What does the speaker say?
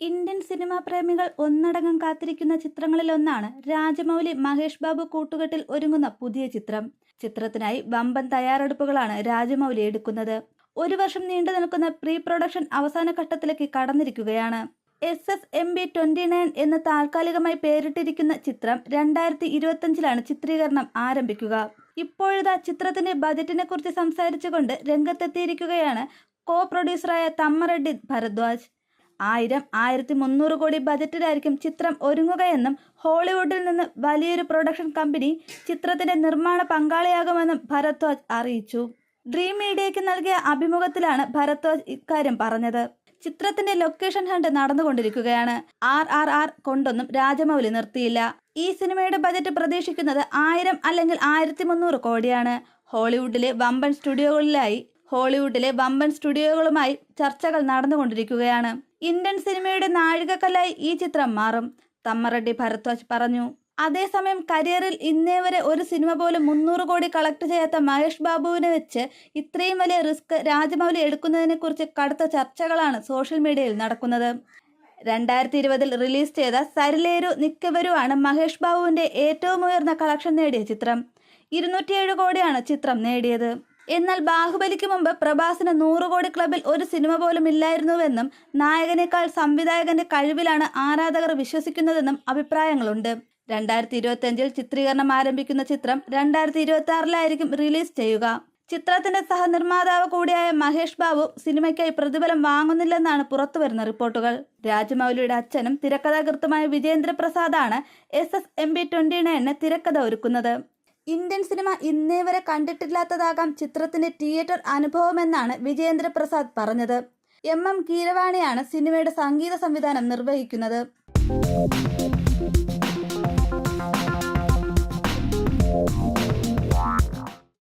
Indian cinema പ്രേമികൾ ഒന്നടങ്കം കാത്തിരിക്കുന്ന ചിത്രങ്ങളിലൊന്നാണ് രാജമൗലി മഹേഷ് ബാബു കൂട്ടുകെട്ടിൽ ഒരുങ്ങുന്ന പുതിയ ചിത്രം. ചിത്രത്തിനായി വമ്പൻ തയ്യാറെടുപ്പുകളാണ് രാജമൗലി എടുക്കുന്നത്. ഒരു വർഷം നീണ്ടു നിൽക്കുന്ന പ്രീ പ്രൊഡക്ഷൻ അവസാന ഘട്ടത്തിലേക്ക് കടന്നിരിക്കുകയാണ്. S S M B twenty nine എന്ന് താൽക്കാലികമായി പേരിട്ടിരിക്കുന്ന ചിത്രം രണ്ടായിരത്തി ഇരുപത്തിയഞ്ചിലാണ് ചിത്രീകരണം ആരംഭിക്കുക. ഇപ്പോഴിതാ ചിത്രത്തിന്റെ ബജറ്റിനെ കുറിച്ച് സംസാരിച്ചുകൊണ്ട് രംഗത്തെത്തിയിരിക്കുകയാണ് കോ പ്രൊഡ്യൂസറായ തമ്മറെഡ്ഡി ഭരദ്വാജ്. ആയിരം ആയിരത്തി മുന്നൂറ് കോടി ബജറ്റിലായിരിക്കും ചിത്രം ഒരുങ്ങുകയെന്നും ഹോളിവുഡിൽ നിന്ന് വലിയൊരു പ്രൊഡക്ഷൻ കമ്പനി ചിത്രത്തിന്റെ നിർമ്മാണ പങ്കാളിയാകുമെന്നും ഭരത്വാജ് അറിയിച്ചു. ഡ്രീം മീഡിയയ്ക്ക് നൽകിയ അഭിമുഖത്തിലാണ് ഭരത്വാജ് ഇക്കാര്യം പറഞ്ഞത്. ചിത്രത്തിന്റെ ലൊക്കേഷൻ ഹണ്ട് നടന്നുകൊണ്ടിരിക്കുകയാണ്. ആർ ആർ ആർ കൊണ്ടൊന്നും രാജമൗലി നിർത്തിയില്ല. ഈ സിനിമയുടെ ബജറ്റ് പ്രതീക്ഷിക്കുന്നത് ആയിരം അല്ലെങ്കിൽ ആയിരത്തി മുന്നൂറ് കോടിയാണ്. ഹോളിവുഡിലെ വമ്പൻ സ്റ്റുഡിയോകളിലായി ഹോളിവുഡിലെ വമ്പൻ സ്റ്റുഡിയോകളുമായി ചർച്ചകൾ നടന്നുകൊണ്ടിരിക്കുകയാണ്. ഇന്ത്യൻ സിനിമയുടെ നാഴികക്കല്ലായി ഈ ചിത്രം മാറും തമ്മറെഡ്ഡി ഭരദ്വാജ് പറഞ്ഞു. അതേസമയം കരിയറിൽ ഇന്നേ വരെ ഒരു സിനിമ പോലും മുന്നൂറ് കോടി കളക്ട് ചെയ്യാത്ത മഹേഷ് ബാബുവിനെ വെച്ച് ഇത്രയും വലിയ റിസ്ക് രാജമൗലി എടുക്കുന്നതിനെക്കുറിച്ച് കടുത്ത ചർച്ചകളാണ് സോഷ്യൽ മീഡിയയിൽ നടക്കുന്നത്. രണ്ടായിരത്തി ഇരുപതിൽ റിലീസ് ചെയ്ത സരിലേരു നിക്കവരുവാണ് മഹേഷ് ബാബുവിന്റെ ഏറ്റവും ഉയർന്ന കളക്ഷൻ നേടിയ ചിത്രം. ഇരുന്നൂറ്റിയേഴ് കോടിയാണ് ചിത്രം നേടിയത്. എന്നാൽ ബാഹുബലിക്ക് മുമ്പ് പ്രഭാസിന് നൂറുകോടി ക്ലബിൽ ഒരു സിനിമ പോലും ഇല്ലായിരുന്നുവെന്നും നായകനേക്കാൾ സംവിധായകന്റെ കഴിവിലാണ് ആരാധകർ വിശ്വസിക്കുന്നതെന്നും അഭിപ്രായങ്ങളുണ്ട്. രണ്ടായിരത്തി ഇരുപത്തിയഞ്ചിൽ ചിത്രീകരണം ആരംഭിക്കുന്ന ചിത്രം രണ്ടായിരത്തി ഇരുപത്തി ആറിലായിരിക്കും റിലീസ് ചെയ്യുക. ചിത്രത്തിന്റെ സഹനിർമ്മാതാവ് കൂടിയായ മഹേഷ് ബാബു സിനിമയ്ക്കായി പ്രതിഫലം വാങ്ങുന്നില്ലെന്നാണ് പുറത്തുവരുന്ന റിപ്പോർട്ടുകൾ. രാജമൗലിയുടെ അച്ഛനും തിരക്കഥാകൃത്തുമായ Vijayendra പ്രസാദാണ് S S M B twenty nine തിരക്കഥ ഒരുക്കുന്നത്. ഇന്ത്യൻ സിനിമ ഇന്നേ വരെ കണ്ടിട്ടില്ലാത്തതാകാം ചിത്രത്തിന്റെ തിയേറ്റർ അനുഭവമെന്നാണ് വിജേന്ദ്ര പ്രസാദ് പറഞ്ഞത്. എം എം കീരവാണിയാണ് സിനിമയുടെ സംഗീത സംവിധാനം നിർവഹിക്കുന്നത്.